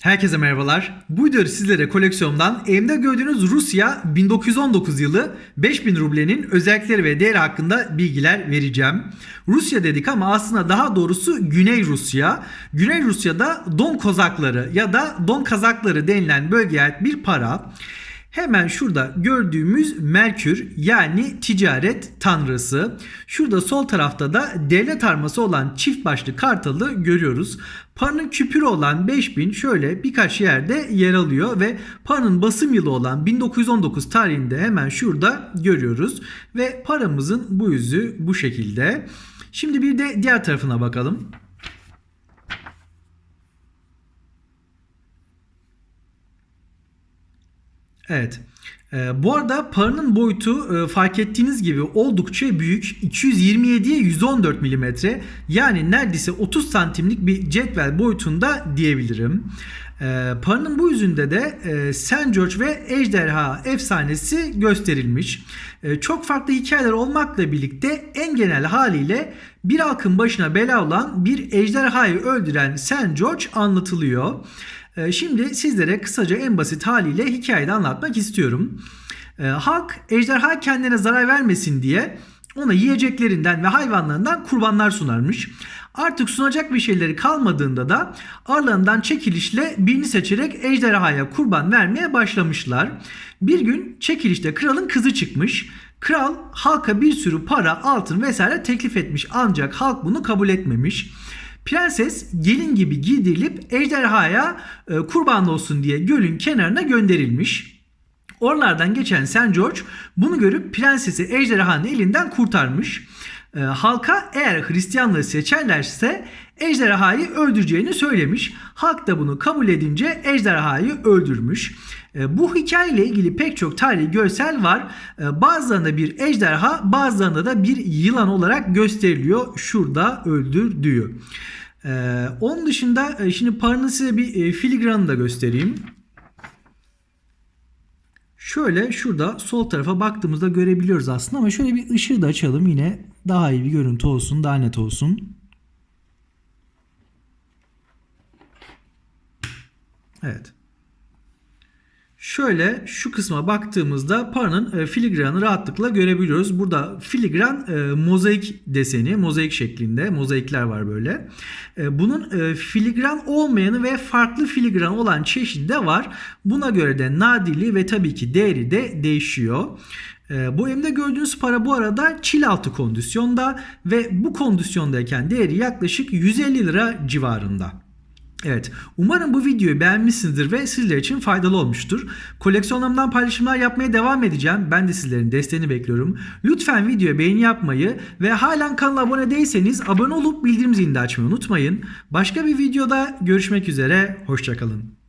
Herkese merhabalar. Bu videoda sizlere koleksiyondan elimde gördüğünüz Rusya 1919 yılı 5000 rublenin özellikleri ve değeri hakkında bilgiler vereceğim. Rusya dedik ama aslında daha doğrusu Güney Rusya. Güney Rusya'da Don Kozakları ya da Don Kazakları denilen bölgeye ait bir para. Hemen şurada gördüğümüz Merkür yani ticaret tanrısı. Şurada sol tarafta da devlet arması olan çift başlı kartalı görüyoruz. Paranın küpürü olan 5000 şöyle birkaç yerde yer alıyor ve paranın basım yılı olan 1919 tarihinde hemen şurada görüyoruz. Ve paramızın bu yüzü bu şekilde. Şimdi bir de diğer tarafına bakalım. Evet. Ee, bu arada paranın boyutu e, fark ettiğiniz gibi oldukça büyük. 227'ye 114 mm. Yani neredeyse 30 santimlik bir cetvel boyutunda diyebilirim. Ee, paranın bu yüzünde de e, St. George ve Ejderha efsanesi gösterilmiş. E, çok farklı hikayeler olmakla birlikte en genel haliyle bir halkın başına bela olan bir ejderhayı öldüren St. George anlatılıyor. Ee, Şimdi sizlere kısaca en basit haliyle hikayede anlatmak istiyorum. Ee, Halk ejderha kendine zarar vermesin diye ona yiyeceklerinden ve hayvanlarından kurbanlar sunarmış. Artık sunacak bir şeyleri kalmadığında da aralarından çekilişle birini seçerek ejderhaya kurban vermeye başlamışlar. Bir gün çekilişte kralın kızı çıkmış. Kral halka bir sürü para, altın vesaire teklif etmiş ancak halk bunu kabul etmemiş. Prenses gelin gibi giydirilip ejderhaya e, kurban olsun diye gölün kenarına gönderilmiş. Oralardan geçen St. George bunu görüp prensesi ejderhanın elinden kurtarmış. E, halka eğer Hristiyanlığı seçerlerse ejderhayı öldüreceğini söylemiş. Halk da bunu kabul edince ejderhayı öldürmüş. E, bu hikayeyle ilgili pek çok tarihi görsel var. E, bazılarında bir ejderha bazılarında da bir yılan olarak gösteriliyor. Şurada öldürdüğü. E, onun dışında e, şimdi paranın size bir e, filigranını da göstereyim. Şöyle şurada sol tarafa baktığımızda görebiliyoruz aslında ama şöyle bir ışığı da açalım yine daha iyi bir görüntü olsun daha net olsun. Evet. Şöyle şu kısma baktığımızda paranın e, filigranı rahatlıkla görebiliyoruz. Burada filigran e, mozaik deseni, mozaik şeklinde mozaikler var böyle. E, bunun filigran olmayanı ve farklı filigran olan çeşidi de var. Buna göre de nadirliği ve tabii ki değeri de değişiyor. Bu elimde gördüğünüz para bu arada çil altı kondisyonda ve bu kondisyondayken değeri yaklaşık 150 lira civarında. Evet, umarım bu videoyu beğenmişsinizdir ve sizler için faydalı olmuştur. Koleksiyonlarımdan paylaşımlar yapmaya devam edeceğim. Ben de sizlerin desteğini bekliyorum. Lütfen videoya beğeni yapmayı ve halen kanala abone değilseniz abone olup bildirim zilini de açmayı unutmayın. Başka bir videoda görüşmek üzere, hoşçakalın.